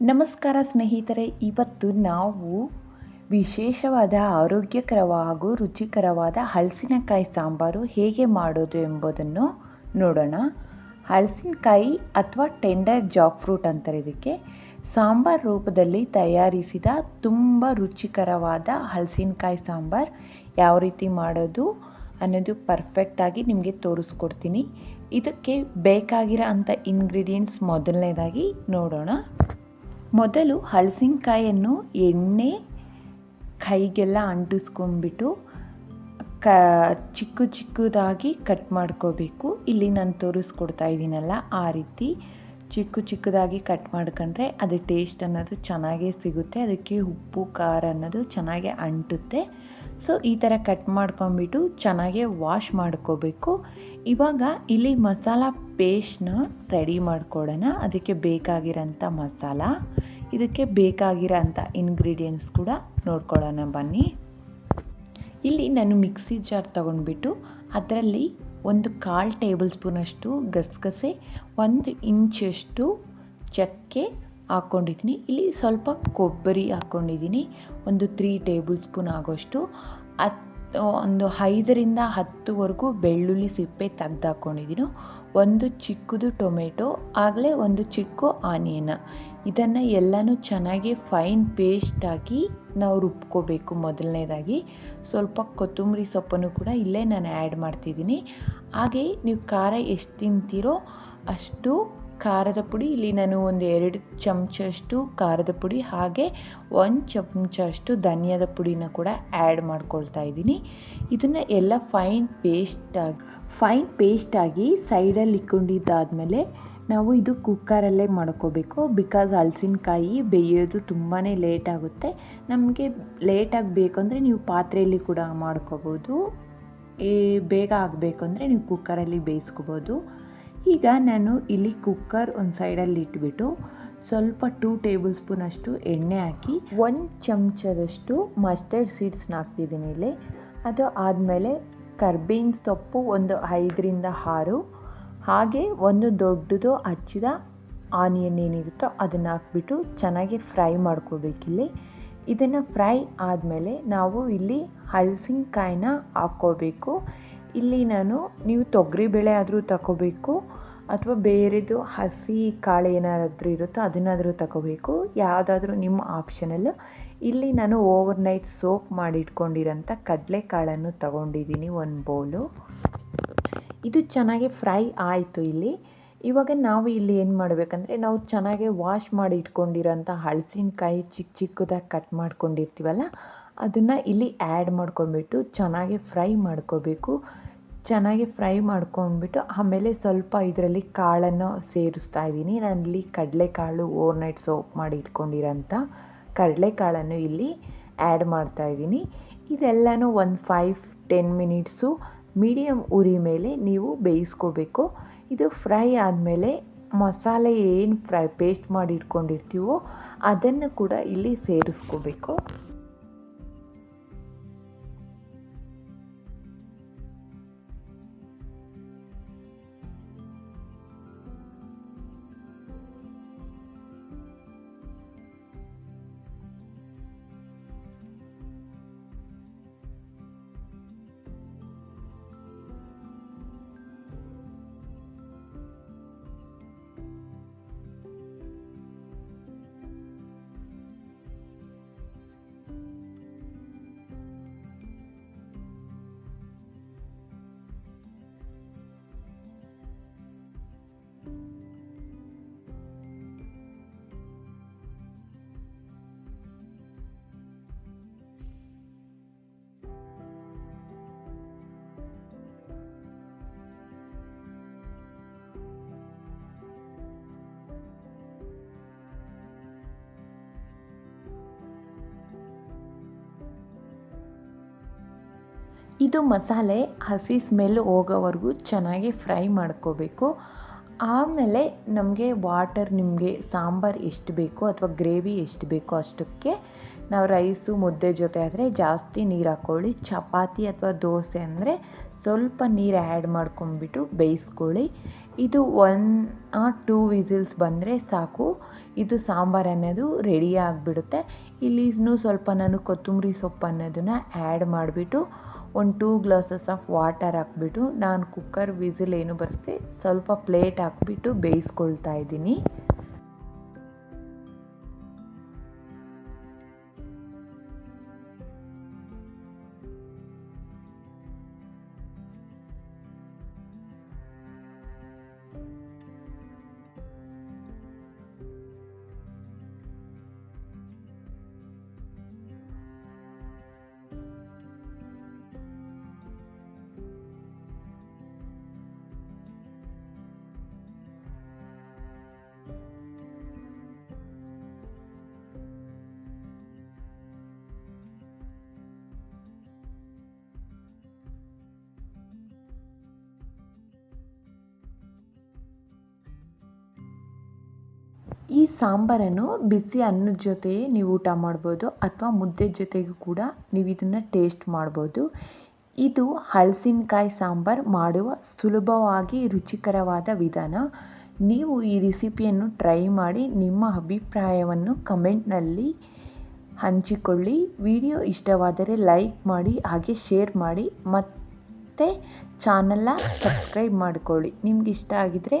ನಮಸ್ಕಾರ ಸ್ನೇಹಿತರೆ, ಇವತ್ತು ನಾವು ವಿಶೇಷವಾದ ಆರೋಗ್ಯಕರ ಹಾಗೂ ರುಚಿಕರವಾದ ಹಲಸಿನಕಾಯಿ ಸಾಂಬಾರು ಹೇಗೆ ಮಾಡೋದು ಎಂಬುದನ್ನು ನೋಡೋಣ. ಹಲಸಿನಕಾಯಿ ಅಥವಾ ಟೆಂಡರ್ ಜಾಕ್ ಫ್ರೂಟ್ ಅಂತಾರೆ ಇದಕ್ಕೆ. ಸಾಂಬಾರ್ ರೂಪದಲ್ಲಿ ತಯಾರಿಸಿದ ತುಂಬ ರುಚಿಕರವಾದ ಹಲಸಿನಕಾಯಿ ಸಾಂಬಾರು ಯಾವ ರೀತಿ ಮಾಡೋದು ಅನ್ನೋದು ಪರ್ಫೆಕ್ಟಾಗಿ ನಿಮಗೆ ತೋರಿಸ್ಕೊಡ್ತೀನಿ. ಇದಕ್ಕೆ ಬೇಕಾಗಿರೋ ಅಂಥ ಇಂಗ್ರೀಡಿಯೆಂಟ್ಸ್ ಮೊದಲನೇದಾಗಿ ನೋಡೋಣ. ಮೊದಲು ಹಲಸಿನಕಾಯನ್ನು ಎಣ್ಣೆ ಕೈಗೆಲ್ಲ ಅಂಟಿಸ್ಕೊಂಡ್ಬಿಟ್ಟು ಕ ಚಿಕ್ಕ ಚಿಕ್ಕದಾಗಿ ಕಟ್ ಮಾಡ್ಕೋಬೇಕು. ಇಲ್ಲಿ ನಾನು ತೋರಿಸ್ಕೊಡ್ತಾ ಇದ್ದೀನಲ್ಲ, ಆ ರೀತಿ ಚಿಕ್ಕ ಚಿಕ್ಕದಾಗಿ ಕಟ್ ಮಾಡ್ಕೊಂಡ್ರೆ ಅದು ಟೇಸ್ಟ್ ಅನ್ನೋದು ಚೆನ್ನಾಗೇ ಸಿಗುತ್ತೆ. ಅದಕ್ಕೆ ಉಪ್ಪು, ಖಾರ ಅನ್ನೋದು ಚೆನ್ನಾಗೆ ಅಂಟುತ್ತೆ. ಸೊ, ಈ ಥರ ಕಟ್ ಮಾಡ್ಕೊಂಬಿಟ್ಟು ಚೆನ್ನಾಗೆ ವಾಶ್ ಮಾಡ್ಕೋಬೇಕು. ಇವಾಗ ಇಲ್ಲಿ ಮಸಾಲ ಪೇಸ್ಟ್ನ ರೆಡಿ ಮಾಡ್ಕೊಳ್ಳೋಣ ಅದಕ್ಕೆ ಬೇಕಾಗಿರೋಂಥ ಮಸಾಲ, ಇದಕ್ಕೆ ಬೇಕಾಗಿರೋಂಥ ಇಂಗ್ರೀಡಿಯೆಂಟ್ಸ್ ಕೂಡ ನೋಡ್ಕೊಳ್ಳೋಣ ಬನ್ನಿ. ಇಲ್ಲಿ ನಾನು ಮಿಕ್ಸಿ ಜಾರ್ ತೊಗೊಂಡ್ಬಿಟ್ಟು ಅದರಲ್ಲಿ ಒಂದು ಕಾಲು ಟೇಬಲ್ ಸ್ಪೂನಷ್ಟು ಗಸಗಸೆ, ಒಂದು ಇಂಚಷ್ಟು ಚಕ್ಕೆ ಹಾಕ್ಕೊಂಡಿದ್ದೀನಿ. ಇಲ್ಲಿ ಸ್ವಲ್ಪ ಕೊಬ್ಬರಿ ಹಾಕ್ಕೊಂಡಿದ್ದೀನಿ. ಒಂದು ತ್ರೀ ಟೇಬಲ್ ಸ್ಪೂನ್ ಆಗೋಷ್ಟು. ಹತ್ತು ಒಂದು ಐದರಿಂದ ಹತ್ತುವರೆಗೂ ಬೆಳ್ಳುಳ್ಳಿ ಸಿಪ್ಪೆ ತೆಗ್ದು ಹಾಕ್ಕೊಂಡಿದ್ದೀನಿ ಒಂದು ಚಿಕ್ಕದು ಟೊಮೆಟೊ, ಆಗಲೇ ಒಂದು ಚಿಕ್ಕ ಆನಿಯನ್. ಇದನ್ನು ಎಲ್ಲನೂ ಚೆನ್ನಾಗಿ ಫೈನ್ ಪೇಸ್ಟಾಗಿ ನಾವು ರುಬ್ಕೋಬೇಕು ಮೊದಲನೇದಾಗಿ. ಸ್ವಲ್ಪ ಕೊತ್ತಂಬರಿ ಸೊಪ್ಪನ್ನು ಕೂಡ ಇಲ್ಲೇ ನಾನು ಆ್ಯಡ್ ಮಾಡ್ತಿದ್ದೀನಿ ಹಾಗೆ ನೀವು ಖಾರ ಎಷ್ಟು ತಿಂತೀರೋ ಅಷ್ಟು ಖಾರದ ಪುಡಿ, ಇಲ್ಲಿ ನಾನು ಒಂದು ಎರಡು ಚಮಚಷ್ಟು ಖಾರದ ಪುಡಿ, ಹಾಗೆ ಒಂದು ಚಮಚಷ್ಟು ಧನಿಯಾದ ಪುಡಿನ ಕೂಡ ಆ್ಯಡ್ ಮಾಡ್ಕೊಳ್ತಾ ಇದ್ದೀನಿ. ಇದನ್ನು ಎಲ್ಲ ಫೈನ್ ಪೇಸ್ಟಾಗಿ ಫೈನ್ ಪೇಸ್ಟಾಗಿ ಸೈಡಲ್ಲಿ ಇಕ್ಕೊಂಡಿದ್ದಾದಮೇಲೆ ನಾವು ಇದು ಕುಕ್ಕರಲ್ಲೇ ಮಾಡ್ಕೋಬೇಕು. ಬಿಕಾಸ್ ಹಲಸಿನಕಾಯಿ ಬೇಯೋದು ತುಂಬಾ ಲೇಟ್ ಆಗುತ್ತೆ. ನಮಗೆ ಲೇಟಾಗಿ ಬೇಕು ಅಂದರೆ ನೀವು ಪಾತ್ರೆಯಲ್ಲಿ ಕೂಡ ಮಾಡ್ಕೋಬೋದು. ಈ ಬೇಗ ಆಗಬೇಕು ಅಂದರೆ ನೀವು ಕುಕ್ಕರಲ್ಲಿ ಬೇಯಿಸ್ಕೋಬೋದು. ಈಗ ನಾನು ಇಲ್ಲಿ ಕುಕ್ಕರ್ ಒಂದು ಸೈಡಲ್ಲಿ ಇಟ್ಬಿಟ್ಟು ಸ್ವಲ್ಪ ಟೂ ಟೇಬಲ್ ಸ್ಪೂನ್ ಅಷ್ಟು ಎಣ್ಣೆ ಹಾಕಿ ಒಂದು ಚಮಚದಷ್ಟು ಮಸ್ಟರ್ಡ್ ಸೀಡ್ಸ್ನ ಹಾಕ್ತಿದ್ದೀನಿ ಇಲ್ಲಿ. ಅದು ಆದಮೇಲೆ ಕರ್ಬೇನ್ ಸೊಪ್ಪು ಒಂದು ಐದರಿಂದ ಆರು, ಹಾಗೆ ಒಂದು ದೊಡ್ಡದು ಹಚ್ಚಿದ ಆನಿಯನ್ ಏನಿರುತ್ತೋ ಅದನ್ನು ಹಾಕ್ಬಿಟ್ಟು ಚೆನ್ನಾಗಿ ಫ್ರೈ ಮಾಡ್ಕೋಬೇಕಿಲ್ಲಿ ಇದನ್ನು ಫ್ರೈ ಆದಮೇಲೆ ನಾವು ಇಲ್ಲಿ ಹಲಸಿನಕಾಯಿನ ಹಾಕ್ಕೋಬೇಕು. ಇಲ್ಲಿ ನಾನು ನೀವು ತೊಗರಿಬೇಳೆ ಆದರೂ ತಗೋಬೇಕು ಅಥವಾ ಬೇರೆದು ಹಸಿ ಕಾಳು ಏನಾದರೂ ಇರುತ್ತೋ ಅದನ್ನಾದರೂ ತಗೋಬೇಕು. ಯಾವುದಾದ್ರೂ ನಿಮ್ಮ ಆಪ್ಷನಲ್ಲು ಇಲ್ಲಿ ನಾನು ಓವರ್ ನೈಟ್ ಸೋಪ್ ಇಟ್ಕೊಂಡಿರೋಂಥ ಕಡಲೆಕಾಳನ್ನು ತಗೊಂಡಿದ್ದೀನಿ ಒಂದು ಬೌಲು ಇದು ಚೆನ್ನಾಗಿ ಫ್ರೈ ಆಯಿತು ಇಲ್ಲಿ. ಇವಾಗ ನಾವು ಇಲ್ಲಿ ಏನು ಮಾಡಬೇಕಂದ್ರೆ ನಾವು ಚೆನ್ನಾಗಿ ವಾಶ್ ಮಾಡಿ ಇಟ್ಕೊಂಡಿರೋಂಥ ಹಳಸಿನಕಾಯಿ ಚಿಕ್ಕ ಚಿಕ್ಕದಾಗಿ ಕಟ್ ಮಾಡ್ಕೊಂಡಿರ್ತೀವಲ್ಲ ಅದನ್ನು ಇಲ್ಲಿ ಆ್ಯಡ್ ಮಾಡ್ಕೊಂಬಿಟ್ಟು ಚೆನ್ನಾಗಿ ಫ್ರೈ ಮಾಡ್ಕೋಬೇಕು. ಚೆನ್ನಾಗಿ ಫ್ರೈ ಮಾಡ್ಕೊಂಡ್ಬಿಟ್ಟು ಆಮೇಲೆ ಸ್ವಲ್ಪ ಇದರಲ್ಲಿ ಕಾಳನ್ನು ಸೇರಿಸ್ತಾ ಇದ್ದೀನಿ. ನಾನಿಲ್ಲಿ ಕಡಲೆಕಾಳು ಓವರ್ ನೈಟ್ ಸೋಪ್ ಮಾಡಿ ಇಟ್ಕೊಂಡಿರೋಂಥ ಕಡಲೆಕಾಳನ್ನು ಇಲ್ಲಿ ಆ್ಯಡ್ ಮಾಡ್ತಾ ಇದ್ದೀನಿ. ಇದೆಲ್ಲನೂ ಒಂದು ಫೈವ್ ಟೆನ್ ಮಿನಿಟ್ಸು ಮೀಡಿಯಮ್ ಉರಿ ಮೇಲೆ ನೀವು ಬೇಯಿಸ್ಕೋಬೇಕು. ಇದು ಫ್ರೈ ಆದಮೇಲೆ ಮಸಾಲೆ ಏನು ಫ್ರೈ ಪೇಸ್ಟ್ ಮಾಡಿ ಇಟ್ಕೊಂಡಿರ್ತೀವೋ ಅದನ್ನು ಕೂಡ ಇಲ್ಲಿ ಸೇರಿಸ್ಕೋಬೇಕು. ಇದು ಮಸಾಲೆ ಹಸಿ ಸ್ಮೆಲ್ ಹೋಗೋವರೆಗೂ ಚೆನ್ನಾಗಿ ಫ್ರೈ ಮಾಡ್ಕೋಬೇಕು. ಆಮೇಲೆ ನಮಗೆ ವಾಟರ್ ನಿಮಗೆ ಸಾಂಬಾರು ಎಷ್ಟು ಬೇಕೋ ಅಥವಾ ಗ್ರೇವಿ ಎಷ್ಟು ಬೇಕೋ ಅಷ್ಟಕ್ಕೆ ನಾವು ರೈಸು, ಮುದ್ದೆ ಜೊತೆ ಆದರೆ ಜಾಸ್ತಿ ನೀರು ಹಾಕ್ಕೊಳ್ಳಿ ಚಪಾತಿ ಅಥವಾ ದೋಸೆ ಅಂದರೆ ಸ್ವಲ್ಪ ನೀರು ಆ್ಯಡ್ ಮಾಡ್ಕೊಂಬಿಟ್ಟು ಬೇಯಿಸ್ಕೊಳ್ಳಿ. ಇದು ಒನ್ ಟೂ ವಿಸಿಲ್ಸ್ ಬಂದರೆ ಸಾಕು. ಇದು ಸಾಂಬಾರು ಅನ್ನೋದು ರೆಡಿ ಆಗಿಬಿಡುತ್ತೆ. ಇಲ್ಲಿ ಸ್ವಲ್ಪ ನಾನು ಕೊತ್ತಂಬರಿ ಸೊಪ್ಪು ಅನ್ನೋದನ್ನು ಆ್ಯಡ್ ಮಾಡಿಬಿಟ್ಟು ಒಂದು ಟೂ ಗ್ಲಾಸಸ್ ಆಫ್ ವಾಟರ್ ಹಾಕ್ಬಿಟ್ಟು ನಾನು ಕುಕ್ಕರ್ ವಿಸಿಲ್ ಏನು ಬರೆಸ್ದೆ ಸ್ವಲ್ಪ ಪ್ಲೇಟ್ ಹಾಕ್ಬಿಟ್ಟು ಬೇಯಿಸ್ಕೊಳ್ತಾ ಇದ್ದೀನಿ. ಈ ಸಾಂಬಾರನ್ನು ಬಿಸಿ ಅನ್ನದ ಜೊತೆ ನೀವು ಊಟ ಮಾಡ್ಬೋದು ಅಥವಾ ಮುದ್ದೆ ಜೊತೆಗೂ ಕೂಡ ನೀವು ಇದನ್ನು ಟೇಸ್ಟ್ ಮಾಡ್ಬೋದು. ಇದು ಹಳಸಿನಕಾಯಿ ಸಾಂಬಾರು ಮಾಡುವ ಸುಲಭವಾಗಿ ರುಚಿಕರವಾದ ವಿಧಾನ. ನೀವು ಈ ರೆಸಿಪಿಯನ್ನು ಟ್ರೈ ಮಾಡಿ ನಿಮ್ಮ ಅಭಿಪ್ರಾಯವನ್ನು ಕಮೆಂಟ್ನಲ್ಲಿ ಹಂಚಿಕೊಳ್ಳಿ. ವಿಡಿಯೋ ಇಷ್ಟವಾದರೆ ಲೈಕ್ ಮಾಡಿ, ಹಾಗೆ ಶೇರ್ ಮಾಡಿ, ಮತ್ತು ಚಾನಲ್ನ ಸಬ್ಸ್ಕ್ರೈಬ್ ಮಾಡಿಕೊಳ್ಳಿ. ನಿಮ್ಗೆ ಇಷ್ಟ ಆಗಿದರೆ